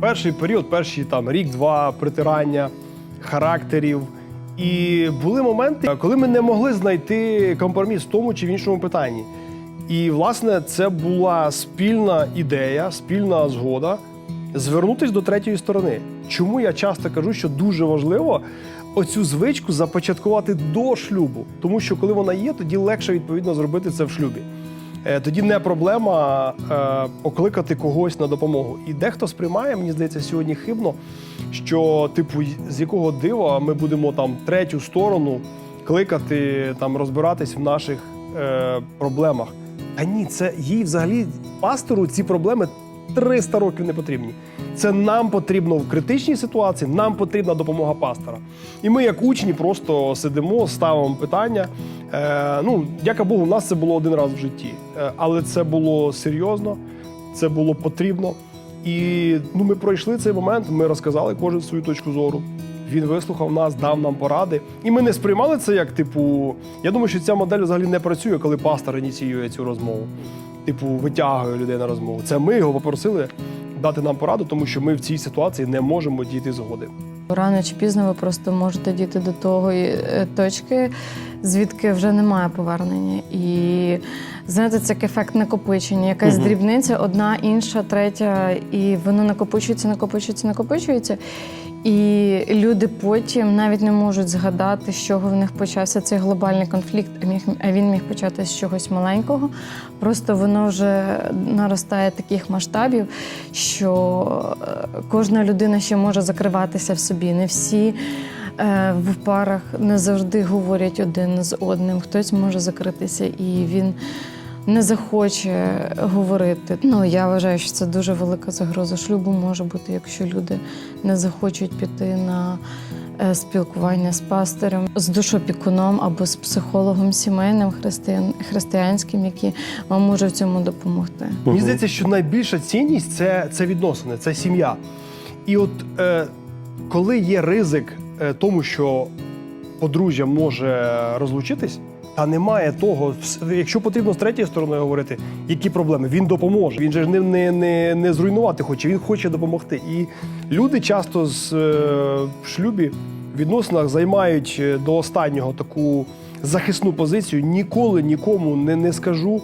Перший період, перші там рік-два притирання характерів. І були моменти, коли ми не могли знайти компроміс в тому чи в іншому питанні. І, власне, це була спільна ідея, спільна згода звернутися до третьої сторони. Чому я часто кажу, що дуже важливо оцю звичку започаткувати до шлюбу, тому що коли вона є, тоді легше відповідно зробити це в шлюбі. Е, Тоді не проблема е, покликати когось на допомогу. І дехто сприймає, мені здається, сьогодні хибно, що, типу, з якого дива ми будемо там третю сторону кликати, там розбиратись в наших е, проблемах. Та ні, це їй взагалі пастору ці проблеми 300 років не потрібні. Це нам потрібно в критичній ситуації, нам потрібна допомога пастора. І ми, як учні, просто сидимо, ставимо питання. Е, ну, дяка Богу, у нас це було один раз в житті. Е, але це було серйозно, це було потрібно. І ну, ми пройшли цей момент, ми розказали кожен свою точку зору. Він вислухав нас, дав нам поради. І ми не сприймали це як, типу, я думаю, що ця модель взагалі не працює, коли пастор ініціює цю розмову. Типу, витягує людей на розмову. Це ми його попросили дати нам пораду, тому що ми в цій ситуації не можемо дійти згоди. Рано чи пізно ви просто можете дійти до того е, точки, звідки вже немає повернення. І знаєте, це як ефект накопичення. Якась Мгм. дрібниця, одна, інша, третя, і воно накопичується, накопичується, накопичується. І люди потім навіть не можуть згадати, з чого в них почався цей глобальний конфлікт, а він міг почати з чогось маленького. Просто воно вже наростає таких масштабів, що е, кожна людина ще може закриватися в собі. Не всі е, в парах не завжди говорять один з одним. Хтось може закритися, і він не захоче говорити. Ну я вважаю, що це дуже велика загроза шлюбу може бути, якщо люди не захочуть піти на е, спілкування з пастирем, з душопікуном або з психологом сімейним християн, християнським, який вам може в цьому допомогти. Мені здається, що найбільша цінність це, це відносини, це сім'я. І от е, коли є ризик е, тому, що подружжя може розлучитись, та немає того, якщо потрібно з третьої сторони говорити, які проблеми, він допоможе. Він же ж не, не, не, не зруйнувати хоче, він хоче допомогти. І люди часто з, е, в шлюбі в відносинах займають е, до останнього таку захисну позицію. Ніколи нікому не, не скажу.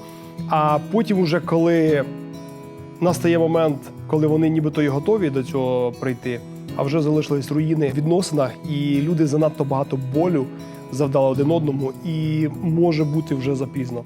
А потім, уже коли настає момент, коли вони нібито і готові до цього прийти, а вже залишились руїни в відносинах, і люди занадто багато болю завдали один одному, і може бути вже запізно.